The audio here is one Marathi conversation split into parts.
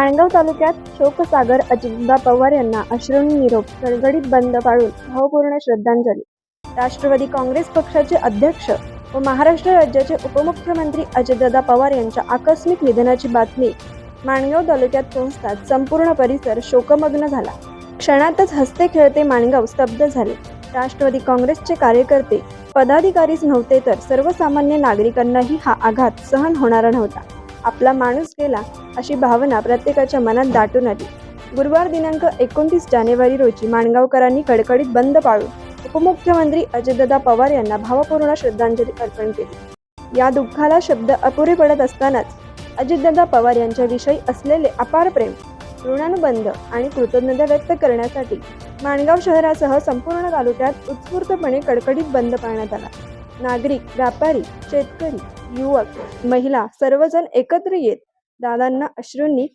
आणगाव तालुक्यात शोकसागर अजितदा पवार यांना अश्रूंनी निरोप गडगडीत बंद पाळून भावपूर्ण श्रद्धांजली. राष्ट्रवादी काँग्रेस पक्षाचे अध्यक्ष व महाराष्ट्र राज्याचे उपमुख्यमंत्री अजितदादा पवार यांच्या आकस्मिक निधनाची बातमी माणगाव तालुक्यात पोहोचताच संपूर्ण परिसर शोकमग्न झाला. क्षणातच हसते खेळते माणगाव स्तब्ध झाले. राष्ट्रवादी काँग्रेसचे कार्यकर्ते पदाधिकारीच नव्हते तर सर्वसामान्य नागरिकांनाही हा आघात सहन होणारा नव्हता. आपला माणूस गेला अशी भावना प्रत्येकाच्या मनात दाटून आली. गुरुवार दिनांक एकोणतीस जानेवारी रोजी माणगावकरांनी कडकडीत बंद पाळून उपमुख्यमंत्री अजितदादा पवार यांना भावपूर्ण श्रद्धांजली अर्पण केली. या दुःखाला शब्द अपुरे पडत असतानाच अजितदादा पवार यांच्याविषयी असलेले अपार प्रेम ऋणानुबंध आणि कृतज्ञता व्यक्त करण्यासाठी माणगाव शहरासह संपूर्ण तालुक्यात उत्स्फूर्तपणे कडकडीत बंद पाळण्यात आला. नागरिक व्यापारी शेतकरी युवक महिला सर्वजण एकत्र येत दादांना अश्रूंनी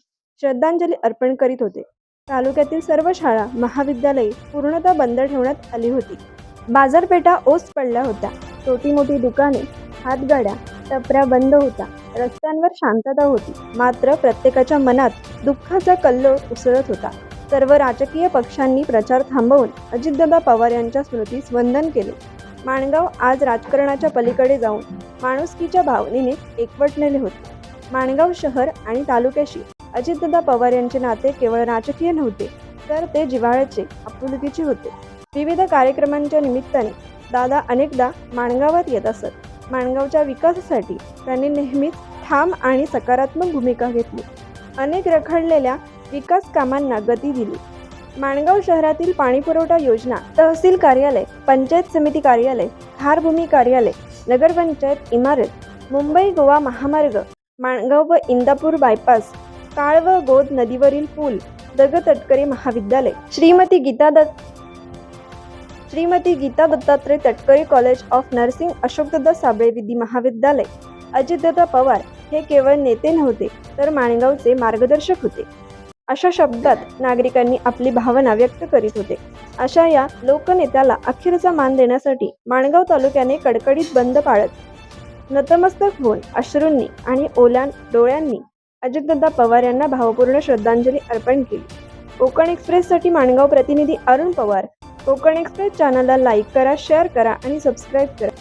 श्रद्धांजली अर्पण करीत होते. तालुक्यातील सर्व शाळा महाविद्यालये पूर्णतः बंद ठेवण्यात आली होती. बाजारपेठा ओस पडल्या होत्या. छोटी मोठी दुकाने हातगाड्या टपऱ्या बंद होत्या. रस्त्यांवर शांतता होती. मात्र प्रत्येकाच्या मनात दुःखाचा कल्लोळ उसळत होता. सर्व राजकीय पक्षांनी प्रचार थांबवून अजितदादा पवार यांच्या स्मृतीस वंदन केले. माणगाव आज राजकारणाच्या पलीकडे जाऊन माणुसकीच्या भावनेने एकवटलेले होते. माणगाव शहर आणि तालुक्याशी अजितदादा पवार यांचे नाते केवळ राजकीय नव्हते तर ते जिव्हाळ्याचे आपुलकीचे होते. विविध कार्यक्रमांच्या निमित्ताने दादा अनेकदा माणगावात येत असत. माणगावच्या विकासासाठी त्यांनी नेहमीच ठाम आणि सकारात्मक भूमिका घेतली. अनेक रखडलेल्या विकास कामांना गती दिली. माणगाव शहरातील पाणीपुरवठा योजना तहसील कार्यालय पंचायत समिती कार्यालय खारभूमी कार्यालय नगरपंचायत इमारत मुंबई गोवा महामार्ग माणगाव व इंदापूर बायपास काळ व गोद नदीवरील पूल दग तटकरे महाविद्यालय Shrimati Geeta Datt Shrimati Geeta Dattatray Tatkare college of nursing Ashokdada Sable विधी महाविद्यालय अजितदादा पवार हे केवळ नेते नव्हते तर माणगावचे मार्गदर्शक होते. अशा शब्दात नागरिकांनी आपली भावना व्यक्त करीत होते. अशा या लोकनेत्याला अखेरचा मान देण्यासाठी माणगाव तालुक्याने कडकडीत बंद पाळत नतमस्तक होऊन अश्रूंनी आणि ओल्या डोळ्यांनी अजितदादा पवार यांना भावपूर्ण श्रद्धांजली अर्पण केली. कोकण एक्सप्रेससाठी माणगाव प्रतिनिधी अरुण पवार कोकण एक्सप्रेस चॅनलला लाईक करा शेअर करा आणि सबस्क्राईब करा.